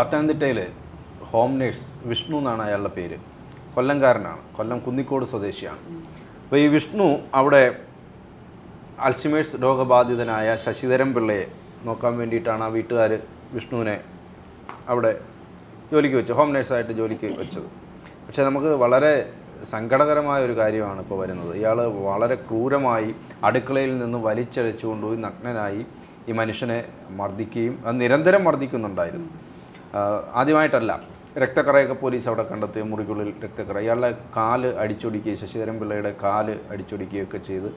പത്തനംതിട്ടയിൽ home nurse Vishnu എന്നാണ് അയാളുടെ പേര്. കൊല്ലംകാരനാണ്. കൊല്ലം കുന്നിക്കോട് സ്വദേശിയാണ്. അപ്പോൾ ഈ വിഷ്ണു അവിടെ അൽഷിമേഴ്സ് രോഗബാധിതനായ ശശിധരൻ പിള്ളയെ നോക്കാൻ വേണ്ടിയിട്ടാണ് ആ വീട്ടുകാർ വിഷ്ണുവിനെ അവിടെ ജോലിക്ക് വെച്ചത്. ഹോം നേഴ്സായിട്ട് ജോലിക്ക് വെച്ചത്. പക്ഷേ നമുക്ക് വളരെ സങ്കടകരമായ ഒരു കാര്യമാണ് ഇപ്പോൾ വരുന്നത്. ഇയാൾ വളരെ ക്രൂരമായി അടുക്കളയിൽ നിന്ന് വലിച്ചഴച്ചുകൊണ്ടുപോയി നഗ്നനായി ഈ മനുഷ്യനെ മർദ്ദിക്കുകയും അത് നിരന്തരം മർദ്ദിക്കുന്നുണ്ടായിരുന്നു. ആദ്യമായിട്ടല്ല. രക്തക്കറയൊക്കെ പോലീസ് അവിടെ കണ്ടെത്തിയ മുറിക്കുള്ളിൽ രക്തക്കറ. ഇയാളുടെ കാൽ അടിച്ചൊടിക്കുകയും ശശിധരൻ പിള്ളയുടെ കാൽ അടിച്ചൊടിക്കുകയൊക്കെ ചെയ്ത്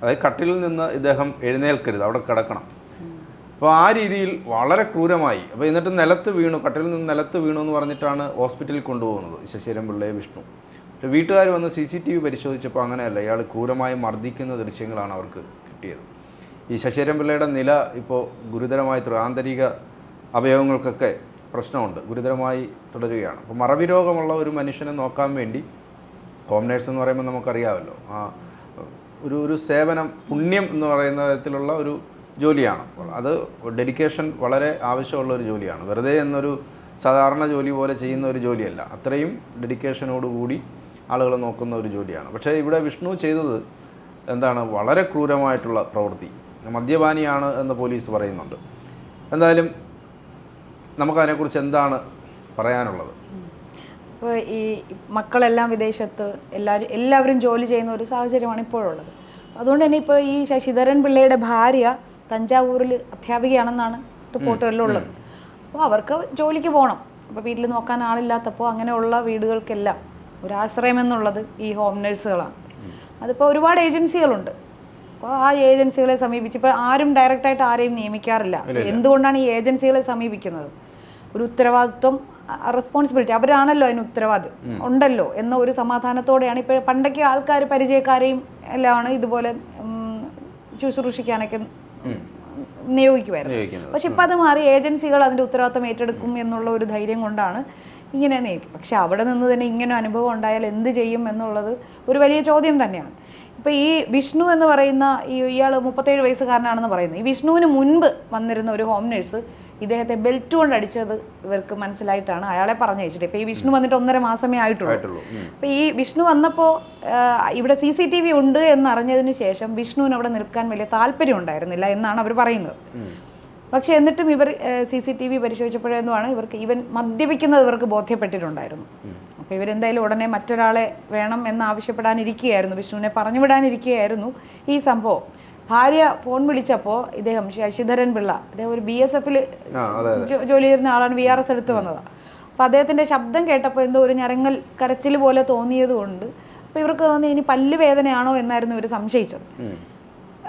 അതായത് കട്ടിലിൽ നിന്ന് ഇദ്ദേഹം എഴുന്നേൽക്കരുത് അവിടെ കിടക്കണം. അപ്പോൾ ആ രീതിയിൽ വളരെ ക്രൂരമായി. അപ്പോൾ എന്നിട്ട് നിലത്ത് വീണു കട്ടിലിൽ നിന്ന് നിലത്ത് വീണു എന്ന് പറഞ്ഞിട്ടാണ് ഹോസ്പിറ്റലിൽ കൊണ്ടുപോകുന്നത് ശശിധരൻ പിള്ളയെ വിഷ്ണു. വീട്ടുകാർ വന്ന് സി സി ടി വി പരിശോധിച്ചപ്പോൾ അങ്ങനെയല്ല ഇയാൾ ക്രൂരമായി മർദ്ദിക്കുന്ന ദൃശ്യങ്ങളാണ് അവർക്ക് കിട്ടിയത്. ഈ ശശിധരൻ പിള്ളയുടെ നില ഇപ്പോൾ ഗുരുതരമായി ആന്തരിക അവയവങ്ങൾക്കൊക്കെ പ്രശ്നമുണ്ട് ഗുരുതരമായി തുടരുകയാണ്. അപ്പോൾ മറവി രോഗമുള്ള ഒരു മനുഷ്യനെ നോക്കാൻ വേണ്ടി ഹോം നേഴ്സ് എന്ന് പറയുമ്പോൾ നമുക്കറിയാമല്ലോ ആ ഒരു ഒരു സേവനം പുണ്യം എന്ന് പറയുന്ന തരത്തിലുള്ള ഒരു ജോലിയാണ്. അത് ഡെഡിക്കേഷൻ വളരെ ആവശ്യമുള്ള ഒരു ജോലിയാണ്. വെറുതെ എന്നൊരു സാധാരണ ജോലി പോലെ ചെയ്യുന്ന ഒരു ജോലിയല്ല. അത്രയും ഡെഡിക്കേഷനോടുകൂടി ആളുകളെ നോക്കുന്ന ഒരു ജോലിയാണ്. പക്ഷേ ഇവിടെ വിഷ്ണു ചെയ്തത് എന്താണ്? വളരെ ക്രൂരമായിട്ടുള്ള പ്രവൃത്തി. മദ്യപാനിയാണ് എന്ന് പോലീസ് പറയുന്നുണ്ട്. എന്തായാലും നമുക്കതിനെക്കുറിച്ച് എന്താണ് പറയാനുള്ളത്? ഇപ്പോൾ ഈ മക്കളെല്ലാം വിദേശത്ത് എല്ലാവരും എല്ലാവരും ജോലി ചെയ്യുന്ന ഒരു സാഹചര്യമാണ് ഇപ്പോഴുള്ളത്. അതുകൊണ്ട് തന്നെ ഇപ്പോൾ ഈ ശശിധരൻ പിള്ളയുടെ ഭാര്യ തഞ്ചാവൂരിൽ അധ്യാപികയാണെന്നാണ് റിപ്പോർട്ടുകളിലുള്ളത്. അപ്പോൾ അവർക്ക് ജോലിക്ക് പോകണം അപ്പോൾ വീട്ടിൽ നോക്കാൻ ആളില്ലാത്തപ്പോൾ അങ്ങനെയുള്ള വീടുകൾക്കെല്ലാം ഒരു ആശ്രയം എന്നുള്ളത് ഈ ഹോം നേഴ്സുകളാണ്. അതിപ്പോൾ ഒരുപാട് ഏജൻസികളുണ്ട്. അപ്പോൾ ആ ഏജൻസികളെ സമീപിച്ച് ഇപ്പോൾ ആരും ഡയറക്റ്റായിട്ട് ആരെയും നിയമിക്കാറില്ല. എന്തുകൊണ്ടാണ് ഈ ഏജൻസികളെ സമീപിക്കുന്നത്? ഒരു ഉത്തരവാദിത്വം റെസ്പോൺസിബിലിറ്റി അവരാണല്ലോ അതിന് ഉത്തരവാദിത്വം ഉണ്ടല്ലോ എന്ന ഒരു സമാധാനത്തോടെയാണ് ഇപ്പോൾ പണ്ടൊക്കെ ആൾക്കാർ പരിചയക്കാരെയും എല്ലാമാണ് ഇതുപോലെ ശുശ്രൂഷിക്കാനൊക്കെ നിയോഗിക്കുമായിരുന്നു പക്ഷെ ഇപ്പം അത് മാറി ഏജൻസികൾ അതിന്റെ ഉത്തരവാദിത്തം ഏറ്റെടുക്കും എന്നുള്ള ഒരു ധൈര്യം കൊണ്ടാണ് ഇങ്ങനെ നിയോഗിക്കും പക്ഷെ അവിടെ നിന്ന് തന്നെ ഇങ്ങനെ അനുഭവം ഉണ്ടായാൽ എന്ത് ചെയ്യും എന്നുള്ളത് ഒരു വലിയ ചോദ്യം തന്നെയാണ്. ഇപ്പോൾ ഈ വിഷ്ണു എന്ന് പറയുന്ന ഈ ഇയാൾ മുപ്പത്തേഴ് വയസ്സുകാരനാണെന്ന് പറയുന്നത് ഈ വിഷ്ണുവിന് മുൻപ് വന്നിരുന്ന ഒരു ഹോം നേഴ്സ് ഇദ്ദേഹത്തെ ബെൽറ്റ് കൊണ്ട് അടിച്ചത് ഇവർക്ക് മനസ്സിലായിട്ടാണ്. അയാളെ പറഞ്ഞു വെച്ചിട്ട് ഇപ്പോൾ ഈ വിഷ്ണു വന്നിട്ട് ഒന്നര മാസമേ ആയിട്ടുള്ളൂ. ആയിട്ടുള്ളൂ. അപ്പോൾ ഈ വിഷ്ണു വന്നപ്പോൾ ഇവിടെ സി സി ടി വി ഉണ്ട് എന്നറിഞ്ഞതിന് ശേഷം വിഷ്ണുവിന് അവിടെ നിൽക്കാൻ വലിയ താല്പര്യം ഉണ്ടായിരുന്നില്ല എന്നാണ് അവർ പറയുന്നത്. പക്ഷേ എന്നിട്ടും ഇവർ സി സി ടി വി പരിശോധിച്ചപ്പോഴെന്നുമാണ് ഇവർക്ക് ഇവൻ മദ്യപിക്കുന്നത് ഇവർക്ക് ബോധ്യപ്പെട്ടിട്ടുണ്ടായിരുന്നു. അപ്പോൾ ഇവരെന്തായാലും ഉടനെ മറ്റൊരാളെ വേണം എന്ന് ആവശ്യപ്പെടാനിരിക്കുകയായിരുന്നു. വിഷ്ണുവിനെ പറഞ്ഞു വിടാനിരിക്കുകയായിരുന്നു ഈ സംഭവം. ഭാര്യ ഫോൺ വിളിച്ചപ്പോൾ ഇദ്ദേഹം ശശിധരൻ പിള്ള അദ്ദേഹം ഒരു ബി എസ് എഫിൽ ജോലി ചെയ്യുന്ന ആളാണ് വി ആർ എസ് എടുത്ത് വന്നതാണ്. അപ്പോൾ അദ്ദേഹത്തിന്റെ ശബ്ദം കേട്ടപ്പോൾ എന്തോ ഒരു ഞരങ്ങൽ കരച്ചിൽ പോലെ തോന്നിയതുകൊണ്ട് അപ്പോൾ ഇവർക്ക് തോന്നി ഇനി പല്ല് വേദനയാണോ എന്നായിരുന്നു ഇവർ സംശയിച്ചത്.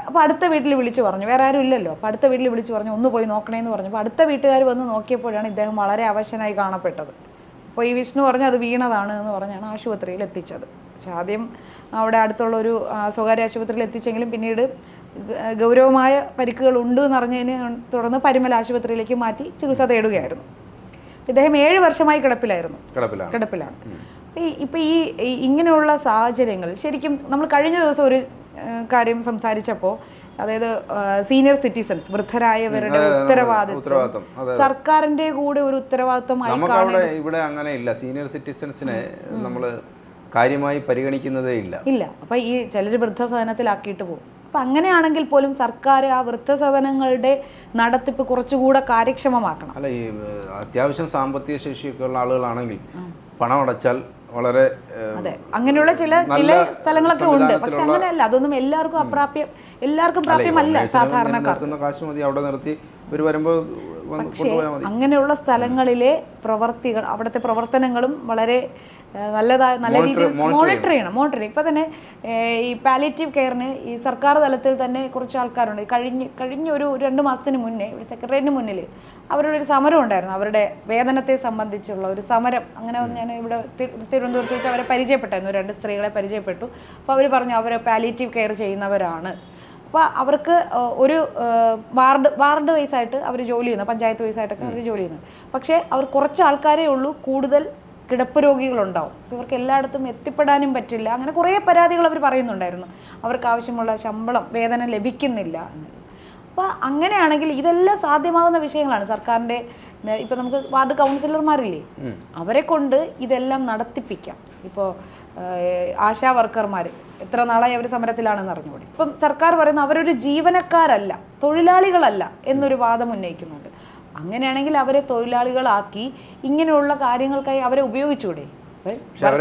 അപ്പോൾ അടുത്ത വീട്ടിൽ വിളിച്ചു പറഞ്ഞു. വേറെ ആരും ഇല്ലല്ലോ. അപ്പോൾ അടുത്ത വീട്ടിൽ വിളിച്ചു പറഞ്ഞു ഒന്ന് പോയി നോക്കണേന്ന് പറഞ്ഞു. അപ്പോൾ അടുത്ത വീട്ടുകാർ വന്ന് നോക്കിയപ്പോഴാണ് ഇദ്ദേഹം വളരെ അവശനായി കാണപ്പെട്ടത്. അപ്പോൾ ഈ വിഷ്ണു പറഞ്ഞു അത് വീണതാണ് എന്ന് പറഞ്ഞാണ് ആശുപത്രിയിൽ എത്തിച്ചത്. പക്ഷെ ആദ്യം അവിടെ അടുത്തുള്ള ഒരു സ്വകാര്യ ആശുപത്രിയിൽ എത്തിച്ചെങ്കിലും പിന്നീട് ഗൗരവമായ പരിക്കുകൾ ഉണ്ട് എന്നറിഞ്ഞതിന് തുടർന്ന് പരിമൽ ആശുപത്രിയിലേക്ക് മാറ്റി ചികിത്സ തേടുകയായിരുന്നു. ഇദ്ദേഹം ഏഴ് വർഷമായി കിടപ്പിലായിരുന്നു. കിടപ്പിലാണ്. ഇപ്പം ഈ ഇങ്ങനെയുള്ള സാഹചര്യങ്ങൾ ശരിക്കും നമ്മൾ കഴിഞ്ഞ ദിവസം ഒരു കാര്യം സംസാരിച്ചപ്പോൾ അതായത് സീനിയർ സിറ്റിസൺസ് വൃദ്ധരായവരുടെ ഉത്തരവാദിത്വം. സർക്കാരിന്റെ കൂടെ ഒരു ഉത്തരവാദിത്വമായി ഇവിടെ അങ്ങനെ ഇല്ല. സീനിയർ സിറ്റിസൺസിനെ നമ്മൾ കാര്യമായി പരിഗണിക്കുന്നതേ ഇല്ല. ഇല്ല. അപ്പൊ ഈ ചിലർ വൃദ്ധസദനത്തിലാക്കിയിട്ട് പോകും. അപ്പം അങ്ങനെയാണെങ്കിൽ പോലും സർക്കാർ ആ വൃദ്ധസദനങ്ങളുടെ നടത്തിപ്പ് കുറച്ചുകൂടെ കാര്യക്ഷമമാക്കണം. അല്ല ഈ അത്യാവശ്യം സാമ്പത്തിക ശേഷിയൊക്കെ ഉള്ള ആളുകളാണെങ്കിൽ പണം അടച്ചാൽ വളരെ അതെ. അങ്ങനെയുള്ള ചില ചില സ്ഥലങ്ങളൊക്കെ ഉണ്ട്. പക്ഷെ അങ്ങനെയല്ല. അതൊന്നും എല്ലാവർക്കും അപ്രാപ്യം എല്ലാവർക്കും പ്രാപ്യമല്ല നിർത്തുന്ന കാശ് മതി അവിടെ നിർത്തി ഇവർ വരുമ്പോൾ മതി. അങ്ങനെയുള്ള സ്ഥലങ്ങളിലെ പ്രവർത്തികൾ അവിടുത്തെ പ്രവർത്തനങ്ങളും വളരെ നല്ലതായി നല്ല രീതിയിൽ മോണിറ്റർ ചെയ്യണം മോണിറ്റർ ചെയ്യണം ഇപ്പം തന്നെ ഈ പാലിറ്റീവ് കെയറിന് ഈ സർക്കാർ തലത്തിൽ തന്നെ കുറച്ച് ആൾക്കാരുണ്ട്. കഴിഞ്ഞ് കഴിഞ്ഞ ഒരു രണ്ട് മാസത്തിന് മുന്നേ ഒരു സെക്രട്ടേറിയറ്റിന് മുന്നിൽ അവരുടെ ഒരു സമരം ഉണ്ടായിരുന്നു. അവരുടെ വേതനത്തെ സംബന്ധിച്ചുള്ള ഒരു സമരം. അങ്ങനെ ഞാൻ ഇവിടെ തിരുവനന്തപുരത്ത് വെച്ച് അവരെ പരിചയപ്പെട്ടായിരുന്നു രണ്ട് സ്ത്രീകളെ പരിചയപ്പെട്ടു. അപ്പോൾ അവർ പറഞ്ഞു അവർ പാലിറ്റീവ് കെയർ ചെയ്യുന്നവരാണ്. അപ്പോൾ അവർക്ക് ഒരു വാർഡ് വാർഡ് വൈസ് ആയിട്ട് അവർ ജോലി ചെയ്യുന്നു പഞ്ചായത്ത് വൈസ് ആയിട്ടൊക്കെ അവർ ജോലി ചെയ്യുന്നു. പക്ഷേ അവർ കുറച്ച് ആൾക്കാരേ ഉള്ളൂ കൂടുതൽ കിടപ്പ് രോഗികളുണ്ടാവും. ഇവർക്ക് എല്ലായിടത്തും എത്തിപ്പെടാനും പറ്റില്ല. അങ്ങനെ കുറേ പരാതികൾ അവർ പറയുന്നുണ്ടായിരുന്നു. അവർക്ക് ആവശ്യമുള്ള ശമ്പളം വേതനം ലഭിക്കുന്നില്ല അപ്പോൾ അങ്ങനെയാണെങ്കിൽ ഇതെല്ലാം സാധ്യമാകുന്ന വിഷയങ്ങളാണ് സർക്കാരിന്റെ ഇപ്പം നമുക്ക് വാർഡ് കൗൺസിലർമാരില്ലേ? അവരെ കൊണ്ട് ഇതെല്ലാം നടത്തിപ്പിക്കാം. ഇപ്പോൾ ആശാ വർക്കർമാർ എത്ര നാളായി അവർ സമരത്തിലാണെന്ന് അറിഞ്ഞുകൂടി? ഇപ്പം സർക്കാർ പറയുന്ന അവരൊരു ജീവനക്കാരല്ല തൊഴിലാളികളല്ല എന്നൊരു വാദം ഉന്നയിക്കുന്നുണ്ട്. അങ്ങനെയാണെങ്കിൽ അവരെ തൊഴിലാളികളാക്കി ഇങ്ങനെയുള്ള കാര്യങ്ങൾക്കായി അവരെ ഉപയോഗിച്ചുകൂടെ?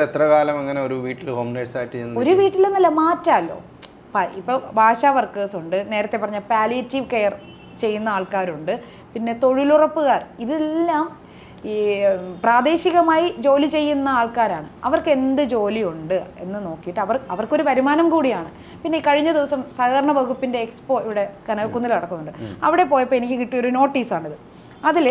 എത്ര കാലം അങ്ങനെ ഒരു വീട്ടിൽ ഹോം നേഴ്സായിട്ട് ഒരു വീട്ടിൽ നിന്നല്ല മാറ്റാമല്ലോ ഇപ്പോൾ ഭാഷാ വർക്കേഴ്സ് ഉണ്ട് നേരത്തെ പറഞ്ഞ പാലിയേറ്റീവ് കെയർ ചെയ്യുന്ന ആൾക്കാരുണ്ട് പിന്നെ തൊഴിലുറപ്പുകാർ. ഇതെല്ലാം ഈ പ്രാദേശികമായി ജോലി ചെയ്യുന്ന ആൾക്കാരാണ്. അവർക്ക് എന്ത് ജോലിയുണ്ട് എന്ന് നോക്കിയിട്ട് അവർ അവർക്കൊരു വരുമാനം കൂടിയാണ്. പിന്നെ ഈ കഴിഞ്ഞ ദിവസം സഹകരണ വകുപ്പിന്റെ എക്സ്പോ ഇവിടെ കനകക്കുന്നിൽ നടക്കുന്നുണ്ട്. അവിടെ പോയപ്പോൾ എനിക്ക് കിട്ടിയൊരു നോട്ടീസാണിത്. അതിൽ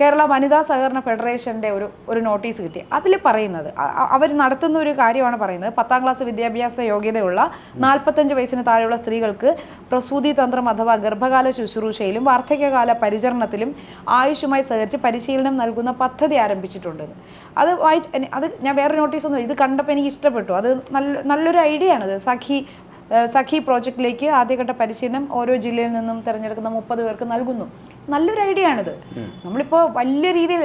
കേരള വനിതാ സഹകരണ ഫെഡറേഷന്റെ ഒരു ഒരു നോട്ടീസ് കിട്ടി. അതിൽ പറയുന്നത് അവർ നടത്തുന്ന ഒരു കാര്യമാണ് പറയുന്നത്. പത്താം ക്ലാസ് വിദ്യാഭ്യാസ യോഗ്യതയുള്ള നാൽപ്പത്തഞ്ച് വയസ്സിന് താഴെയുള്ള സ്ത്രീകൾക്ക് പ്രസൂതി തന്ത്രം അഥവാ ഗർഭകാല ശുശ്രൂഷയിലും വാർദ്ധക്യകാല പരിചരണത്തിലും ആയുഷുമായി സഹകരിച്ച് പരിശീലനം നൽകുന്ന പദ്ധതി ആരംഭിച്ചിട്ടുണ്ട്. അത് വായിച്ച് അത് ഞാൻ വേറെ നോട്ടീസ് ഒന്നും ഇത് കണ്ടപ്പോൾ എനിക്ക് ഇഷ്ടപ്പെട്ടു. അത് നല്ല നല്ലൊരു ഐഡിയ ആണത് സഖി സഖി പ്രോജക്റ്റിലേക്ക് ആദ്യഘട്ട പരിശീലനം ഓരോ ജില്ലയിൽ നിന്നും തിരഞ്ഞെടുക്കുന്ന മുപ്പത് പേർക്ക് നൽകുന്നു. നല്ലൊരു ഐഡിയ ആണിത്. നമ്മളിപ്പോൾ വലിയ രീതിയിൽ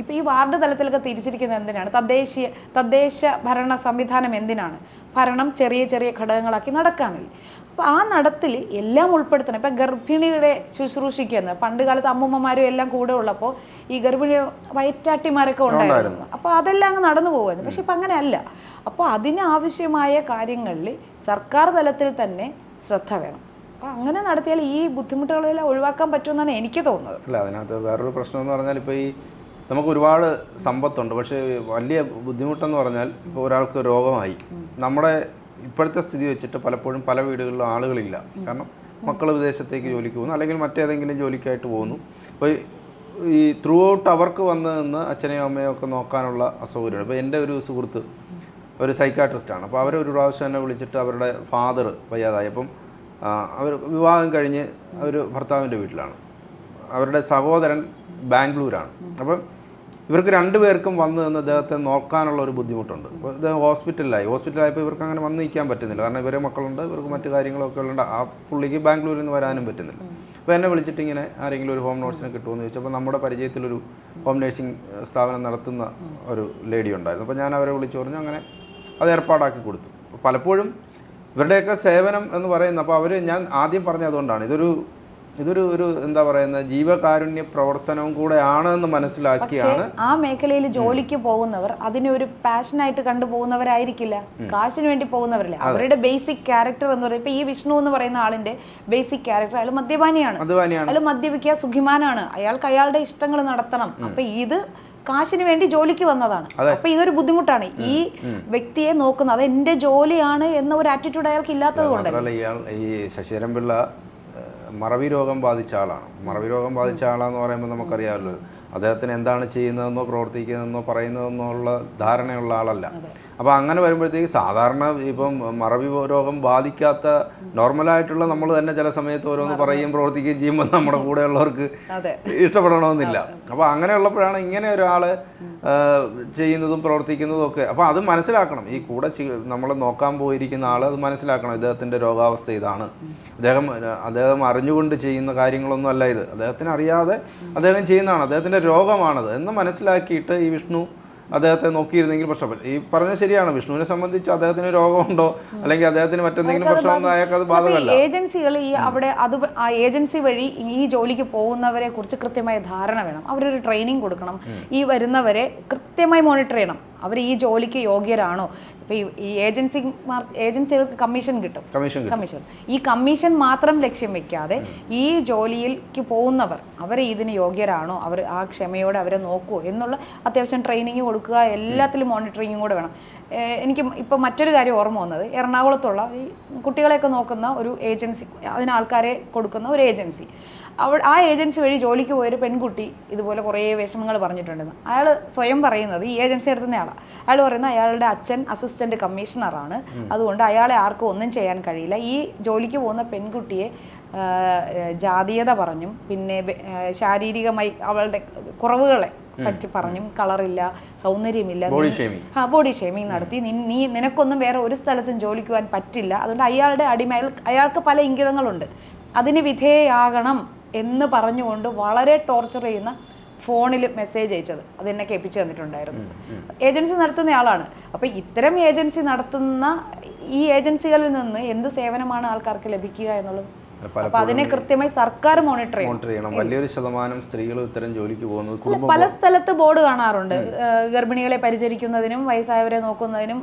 ഇപ്പോൾ ഈ വാർഡ് തലത്തിലൊക്കെ തിരിച്ചിരിക്കുന്നത് എന്തിനാണ്? തദ്ദേശീയ തദ്ദേശ ഭരണ സംവിധാനം എന്തിനാണ്? ഭരണം ചെറിയ ചെറിയ ഘടകങ്ങളാക്കി നടക്കാനില്ല. അപ്പോൾ ആ നടത്തിൽ എല്ലാം ഉൾപ്പെടുത്തണം. ഇപ്പം ഗർഭിണിയുടെ ശുശ്രൂഷിക്കുന്ന പണ്ട് കാലത്ത് അമ്മൂമ്മമാരും എല്ലാം കൂടെ ഉള്ളപ്പോൾ ഈ ഗർഭിണി വയറ്റാട്ടിമാരൊക്കെ ഉണ്ടായിരുന്നു. അപ്പോൾ അതെല്ലാം അങ്ങ് നടന്നു പോകുമായിരുന്നു. പക്ഷെ ഇപ്പം അങ്ങനെയല്ല. അപ്പോൾ അതിനാവശ്യമായ കാര്യങ്ങളിൽ സർക്കാർ തലത്തിൽ തന്നെ ശ്രദ്ധ വേണം. അപ്പോൾ അങ്ങനെ നടത്തിയാൽ ഈ ബുദ്ധിമുട്ടുകളെല്ലാം ഒഴിവാക്കാൻ പറ്റുമെന്നാണ് എനിക്ക് തോന്നുന്നത്. അല്ല അതിനകത്ത് വേറൊരു പ്രശ്നം എന്ന് പറഞ്ഞാൽ ഇപ്പോൾ ഈ നമുക്ക് ഒരുപാട് സമ്പത്തുണ്ട്. പക്ഷേ വലിയ ബുദ്ധിമുട്ടെന്ന് പറഞ്ഞാൽ ഇപ്പോൾ ഒരാൾക്ക് രോഗമായി. നമ്മുടെ ഇപ്പോഴത്തെ സ്ഥിതി വെച്ചിട്ട് പലപ്പോഴും പല വീടുകളിലും ആളുകളില്ല. കാരണം മക്കൾ വിദേശത്തേക്ക് ജോലിക്ക് പോകുന്നു. അല്ലെങ്കിൽ മറ്റേതെങ്കിലും ജോലിക്കായിട്ട് പോകുന്നു. അപ്പോൾ ഈ ത്രൂ ഔട്ട് അവർക്ക് വന്ന് നിന്ന് അച്ഛനെയും അമ്മയും ഒക്കെ നോക്കാനുള്ള അസൗകര്യമാണ്. ഇപ്പോൾ എന്റെ ഒരു സുഹൃത്ത് ഒരു സൈക്കാട്രിസ്റ്റാണ്. അപ്പോൾ അവർ ഒരു പ്രാവശ്യം എന്നെ വിളിച്ചിട്ട് അവരുടെ ഫാദർ വയ്യാതായപ്പം അവർ വിവാഹം കഴിഞ്ഞ് അവർ ഭർത്താവിന്റെ വീട്ടിലാണ്. അവരുടെ സഹോദരൻ ബാംഗ്ലൂരാണ്. അപ്പം ഇവർക്ക് രണ്ടുപേർക്കും വന്ന് നിന്ന് അദ്ദേഹത്തെ നോക്കാനുള്ള ഒരു ബുദ്ധിമുട്ടുണ്ട്. അപ്പോൾ ഇദ്ദേഹം ഹോസ്പിറ്റലിലായി. ഹോസ്പിറ്റലായപ്പോൾ ഇവർക്ക് അങ്ങനെ വന്ന് നിൽക്കാൻ പറ്റുന്നില്ല. കാരണം ഇവരെ മക്കളുണ്ട് ഇവർക്ക് മറ്റു കാര്യങ്ങളൊക്കെ ഉള്ളത് ആ പുള്ളിക്ക് ബാംഗ്ലൂരിൽ നിന്ന് വരാനും പറ്റുന്നില്ല. അപ്പോൾ എന്നെ വിളിച്ചിട്ട് ഇങ്ങനെ ആരെങ്കിലും ഒരു ഹോം നേഴ്സിനെ കിട്ടുമെന്ന് ചോദിച്ചപ്പോൾ നമ്മുടെ പരിചയത്തിലൊരു ഹോം നേഴ്സിംഗ് സ്ഥാപനം നടത്തുന്ന ഒരു ലേഡി ഉണ്ടായിരുന്നു. അപ്പോൾ ഞാൻ അവരെ വിളിച്ചു പറഞ്ഞു അങ്ങനെ അത് ഏർപ്പാടാക്കി കൊടുത്തു. പലപ്പോഴും ഇവരുടെയൊക്കെ സേവനം എന്ന് പറയുന്ന അപ്പോൾ അവർ ഞാൻ ആദ്യം പറഞ്ഞതുകൊണ്ടാണ്. ഇതൊരു ഇതൊരു ഒരു എന്താ പറയുന്ന ജീവകാരുണ്യ പ്രവർത്തനവും കൂടെ ആണ് എന്ന് മനസ്സിലാക്കിയാണ് ആ മേഖലയിൽ ജോലിക്ക് പോകുന്നവർ അതിനെ ഒരു പാഷനായിട്ട് കണ്ടുപോകുന്നവരായിരിക്കില്ല കാശിന് വേണ്ടി പോകുന്നവരല്ലേ. അവരുടെ ബേസിക് ക്യാരക്ടർ എന്ന് പറയുന്നത് ഇപ്പൊ ഈ വിഷ്ണു എന്ന് പറയുന്ന ആളിന്റെ ബേസിക് ക്യാരക്ടർ അയാൾ മദ്യപാനിയാണ്. അയാൾ മദ്യപിക്കുക സുഖിമാനാണ്. അയാൾക്ക് അയാളുടെ ഇഷ്ടങ്ങൾ നടത്തണം. അപ്പൊ ഇത് കാശിന് വേണ്ടി ജോലിക്ക് വന്നതാണ്. അപ്പൊ ഇതൊരു ബുദ്ധിമുട്ടാണ്. ഈ വ്യക്തിയെ നോക്കുന്നത് അത് എന്റെ ജോലിയാണ് എന്ന ഒരു ആറ്റിറ്റ്യൂഡ് അയാൾക്ക് ഇല്ലാത്തത് കൊണ്ട് ഈ ശശിധരൻ പിള്ള മറവി രോഗം ബാധിച്ച ആളാണ്. മറവി രോഗം ബാധിച്ച ആളാന്ന് പറയുമ്പോൾ നമുക്കറിയാമല്ലോ. അദ്ദേഹത്തിന് എന്താണ് ചെയ്യുന്നതെന്നോ പ്രവർത്തിക്കുന്നതെന്നോ പറയുന്നതെന്നോ ഉള്ള ധാരണയുള്ള ആളല്ല. അപ്പോൾ അങ്ങനെ വരുമ്പോഴത്തേക്ക് സാധാരണ ഇപ്പം മറവി രോഗം ബാധിക്കാത്ത നോർമലായിട്ടുള്ള നമ്മൾ തന്നെ ചില സമയത്ത് ഓരോന്ന് പറയുകയും പ്രവർത്തിക്കുകയും ചെയ്യുമ്പോൾ നമ്മുടെ കൂടെയുള്ളവർക്ക് ഇഷ്ടപ്പെടണമെന്നില്ല. അപ്പോൾ അങ്ങനെയുള്ളപ്പോഴാണ് ഇങ്ങനെ ഒരാൾ ചെയ്യുന്നതും പ്രവർത്തിക്കുന്നതും ഒക്കെ. അപ്പോൾ അത് മനസ്സിലാക്കണം. ഈ കൂടെ നമ്മൾ നോക്കാൻ പോയിരിക്കുന്ന ആൾ അത് മനസ്സിലാക്കണം. ഇദ്ദേഹത്തിന്റെ രോഗാവസ്ഥ ഇതാണ്. അദ്ദേഹം അദ്ദേഹം അറിഞ്ഞുകൊണ്ട് ചെയ്യുന്ന കാര്യങ്ങളൊന്നും അല്ല ഇത്. അദ്ദേഹത്തിന് അറിയാതെ അദ്ദേഹം ചെയ്യുന്നതാണ്. അദ്ദേഹത്തിന്റെ രോഗമാണത് എന്ന് മനസ്സിലാക്കിയിട്ട് ഈ വിഷ്ണു അദ്ദേഹത്തെ നോക്കിയിരുന്നെങ്കിൽ പ്രശ്നം. ഈ പറഞ്ഞത് ശരിയാണ്. വിഷ്ണുവിനെ സംബന്ധിച്ച് അദ്ദേഹത്തിന് രോഗമുണ്ടോ? അല്ലെങ്കിൽ അദ്ദേഹത്തിന് മറ്റെന്തെങ്കിലും പ്രശ്നമുണ്ടോ അയാൾക്ക് അത് ബാധകമല്ല. ഏജൻസികൾ ഈ അവിടെ അത് ആ ഏജൻസി വഴി ഈ ജോലിക്ക് പോകുന്നവരെ കുറിച്ച് കൃത്യമായ ധാരണ വേണം. അവരൊരു ട്രെയിനിങ് കൊടുക്കണം. ഈ വരുന്നവരെ കൃത്യമായി മോണിറ്റർ ചെയ്യണം. അവർ ഈ ജോലിക്ക് യോഗ്യരാണോ? ഇപ്പൊ ഈ- ഏജൻസി ഏജൻസികൾക്ക് കമ്മീഷൻ കിട്ടും. Commission commission. ഈ കമ്മീഷൻ മാത്രം ലക്ഷ്യം വെക്കാതെ ഈ ജോലിയിലേക്ക് പോകുന്നവർ അവർ ഇതിന് യോഗ്യരാണോ? അവർ ആ ക്ഷമയോടെ അവരെ നോക്കുമോ എന്നുള്ള അത്യാവശ്യം ട്രെയിനിങ് കൊടുക്കുക എല്ലാത്തിലും മോണിറ്ററിങ്ങും കൂടെ വേണം. എനിക്ക് ഇപ്പം മറ്റൊരു കാര്യം ഓർമ്മ വന്നത്. എറണാകുളത്തുള്ള ഈ കുട്ടികളെയൊക്കെ നോക്കുന്ന ഒരു ഏജൻസി അതിന് ആൾക്കാരെ കൊടുക്കുന്ന ഒരു ഏജൻസി. അവ ആ ഏജൻസി വഴി ജോലിക്ക് പോയൊരു പെൺകുട്ടി ഇതുപോലെ കുറേ വിഷമങ്ങൾ പറഞ്ഞിട്ടുണ്ടെന്ന്. അയാൾ സ്വയം പറയുന്നത് ഈ ഏജൻസി എടുത്തുന്ന ആളാണ് അയാൾ പറയുന്നത് അയാളുടെ അച്ഛൻ അസിസ്റ്റന്റ് കമ്മീഷണറാണ്. അതുകൊണ്ട് അയാളെ ആർക്കും ഒന്നും ചെയ്യാൻ കഴിയില്ല. ഈ ജോലിക്ക് പോകുന്ന പെൺകുട്ടിയെ ജാതീയത പറഞ്ഞും പിന്നെ ശാരീരികമായി അവളുടെ കുറവുകളെ പറ്റി പറഞ്ഞും കളറില്ല സൗന്ദര്യമില്ല. ബോഡി ഷേമിങ് ആ ബോഡി ഷേമിങ് നടത്തി. നീ നിനക്കൊന്നും വേറെ ഒരു സ്ഥലത്തും ജോലിക്കുവാൻ പറ്റില്ല. അതുകൊണ്ട് അയാളുടെ അടിമ അയാൾക്ക് പല ഇംഗിതങ്ങളുണ്ട്. അതിന് വിധേയാകണം എന്ന് പറഞ്ഞുകൊണ്ട് വളരെ ടോർച്ചർ ചെയ്യുന്ന ഫോണിൽ മെസ്സേജ് അയച്ചത്. അത് എന്നെ കേൾപ്പിച്ച് തന്നിട്ടുണ്ടായിരുന്നു. ഏജൻസി നടത്തുന്ന ആളാണ്. അപ്പോൾ ഇത്തരം ഏജൻസി നടത്തുന്ന ഈ ഏജൻസികളിൽ നിന്ന് എന്ത് സേവനമാണ് ആൾക്കാർക്ക് ലഭിക്കുക എന്നുള്ളത് അപ്പോൾ അതിനെ കൃത്യമായി സർക്കാർ മോണിറ്റർ ചെയ്യണം. മോണിറ്റർ ചെയ്യണം. വലിയൊരു ശതമാനം സ്ത്രീകൾ ഇത്തരം ജോലിക്ക് പോകുന്നത് പല സ്ഥലത്ത് ബോർഡ് കാണാറുണ്ട്. ഗർഭിണികളെ പരിചരിക്കുന്നതിനും വയസ്സായവരെ നോക്കുന്നതിനും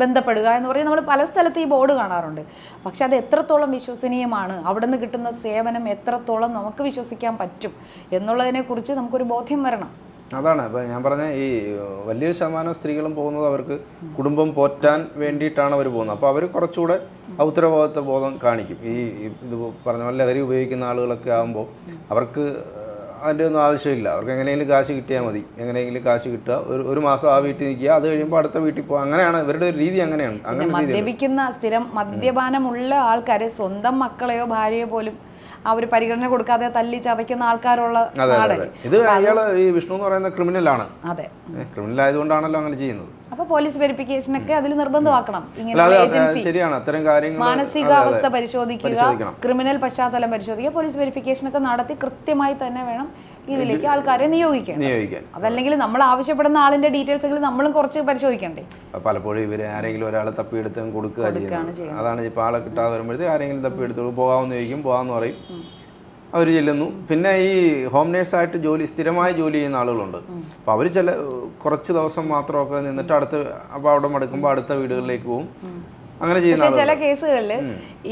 ബന്ധപ്പെടുക എന്ന് പറഞ്ഞ് നമ്മൾ പല സ്ഥലത്ത് ഈ ബോർഡ് കാണാറുണ്ട്. പക്ഷെ അത് എത്രത്തോളം വിശ്വസനീയമാണ് അവിടെ നിന്ന് കിട്ടുന്ന സേവനം എത്രത്തോളം നമുക്ക് വിശ്വസിക്കാൻ പറ്റും എന്നുള്ളതിനെക്കുറിച്ച് നമുക്കൊരു ബോധ്യം വരണം. അതാണ്. അപ്പം ഞാൻ പറഞ്ഞ ഈ വലിയൊരു ശതമാനം സ്ത്രീകളും പോകുന്നത് അവർക്ക് കുടുംബം പോറ്റാൻ വേണ്ടിയിട്ടാണ് അവർ പോകുന്നത്. അപ്പോൾ അവർ കുറച്ചുകൂടെ ഉത്തരവാദിത്വ ബോധം കാണിക്കും. ഈ ഇത് പറഞ്ഞ പോലെ ലഹരി ഉപയോഗിക്കുന്ന ആളുകളൊക്കെ ആകുമ്പോൾ അവർക്ക് അതിന്റെ ഒന്നും ആവശ്യമില്ല. അവർക്ക് എങ്ങനെയെങ്കിലും കാശ് കിട്ടിയാൽ മതി. എങ്ങനെയെങ്കിലും കാശ് കിട്ടുക. ഒരു ഒരു മാസം ആ വീട്ടിൽ നിൽക്കുക. അത് കഴിയുമ്പോൾ അടുത്ത വീട്ടിൽ പോകുക അങ്ങനെയാണ്. ഇവരുടെ ഒരു രീതി അങ്ങനെയാണ്. അങ്ങനെ മദ്യപിക്കുന്ന സ്ഥിരം മദ്യപാനമുള്ള ആൾക്കാർ സ്വന്തം മക്കളെയോ ഭാര്യയോ പോലും ആ ഒരു പരിഗണന കൊടുക്കാതെ തല്ലി ചതയ്ക്കുന്ന ആൾക്കാരുള്ള നാടല്ലേ ഇത് അയാൾ ഈ വിഷ്ണു എന്ന് പറയുന്ന ക്രിമിനലാണ്. അതെ. ക്രിമിനൽ ആയതുകൊണ്ടാണല്ലോ അങ്ങനെ ചെയ്യുന്നത്. അപ്പൊ പോലീസ് വെരിഫിക്കേഷനൊക്കെ അതിൽ നിർബന്ധമാക്കണം. ഇങ്ങനെ ഏജൻസി. ശരിയാണ്. അത്തരം കാര്യങ്ങൾ മാനസികാവസ്ഥ പരിശോധിക്കുക ക്രിമിനൽ പശ്ചാത്തലം പരിശോധിക്കുക പോലീസ് വെരിഫിക്കേഷൻ ഒക്കെ നടത്തി കൃത്യമായി തന്നെ വേണം ഇതിലേക്ക് ആൾക്കാരെ നിയോഗിക്കണം നിയോഗിക്കാൻ അതല്ലെങ്കിൽ നമ്മൾ ആവശ്യപ്പെടുന്ന ആളിന്റെ ഡീറ്റെയിൽസ് നമ്മളും കുറച്ച് പരിശോധിക്കണ്ടേ? പലപ്പോഴും ഇവർ ആരെങ്കിലും ഒരാളെ തപ്പിയെടുത്ത് കൊടുക്കുക ചെയ്യുന്നത്. അതാണ് ഇപ്പോൾ ആളെ കിട്ടാതെ വരുമ്പോഴത്തേക്ക് ആരെങ്കിലും തപ്പിയെടുത്ത് പോകാമെന്ന് ചോദിക്കും പോകാമെന്ന് പറയും. അവർ ചെല്ലുന്നു. പിന്നെ ഈ ഹോം നേഴ്സായിട്ട് ജോലി സ്ഥിരമായി ജോലി ചെയ്യുന്ന ആളുകളുണ്ട്. അപ്പോൾ അവർ ചില കുറച്ച് ദിവസം മാത്രമൊക്കെ നിന്നിട്ട് അടുത്ത അപ്പോൾ അവിടെ മടുക്കുമ്പോൾ അടുത്ത വീടുകളിലേക്ക് പോകും. അങ്ങനെ പക്ഷെ ചില കേസുകളിൽ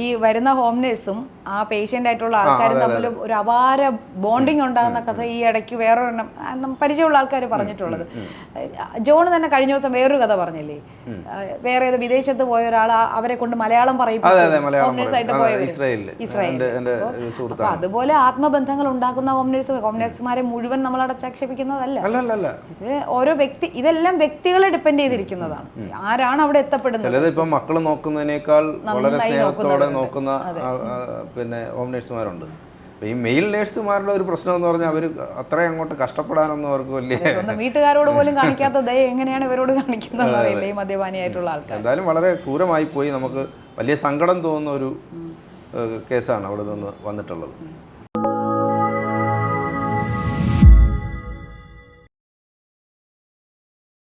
ഈ വരുന്ന ഹോം നേഴ്സും ആ പേഷ്യന്റ് ആയിട്ടുള്ള ആൾക്കാരും തമ്മിൽ ഒരു അപാര ബോണ്ടിങ് ഉണ്ടാകുന്ന കഥ ഈ ഇടയ്ക്ക് വേറൊരെണ്ണം പരിചയമുള്ള ആൾക്കാർ പറഞ്ഞിട്ടുള്ളത്. ജോൺ തന്നെ കഴിഞ്ഞ ദിവസം വേറൊരു കഥ പറഞ്ഞില്ലേ? വേറെ ഏത് വിദേശത്ത് പോയ ഒരാൾ അവരെ കൊണ്ട് മലയാളം പറയിപ്പിച്ചു. ഹോം നേഴ്സായിട്ട് പറയും. ഇസ്രായേൽ അപ്പൊ അതുപോലെ ആത്മബന്ധങ്ങൾ ഉണ്ടാക്കുന്ന ഹോം നേഴ്സ് ഹോം നേഴ്സുമാരെ മുഴുവൻ നമ്മൾ അടച്ചാക്ഷേപിക്കുന്നതല്ല. ഇത് ഓരോ വ്യക്തി ഇതെല്ലാം വ്യക്തികളെ ഡിപ്പെൻഡ് ചെയ്തിരിക്കുന്നതാണ്. ആരാണ് അവിടെ എത്തപ്പെടുന്നത്? ചിലത് ഇപ്പം മക്കൾ നോക്കുന്നതിനേക്കാൾ വളരെ സ്നേഹത്തോടെ നോക്കുന്ന പിന്നെ ഹോം നേഴ്സുമാരുണ്ട് ഈ മെയിൽ നേഴ്സുമാരുടെ ഒരു പ്രശ്നം എന്ന് പറഞ്ഞാൽ അവർ അത്രയും അങ്ങോട്ട് കഷ്ടപ്പെടാനൊന്നും അവർക്ക് വലിയ വീട്ടുകാരോട് പോലും കാണിക്കാത്ത ദയ എങ്ങനെയാണ് ഇവരോട് കാണിക്കുന്നത് മദ്യപാനിയായിട്ടുള്ള ആൾക്കാർ. എന്തായാലും വളരെ ക്രൂരമായി പോയി നമുക്ക് വലിയ സങ്കടം തോന്നുന്ന ഒരു കേസാണ് അവിടെ നിന്ന് വന്നിട്ടുള്ളത്.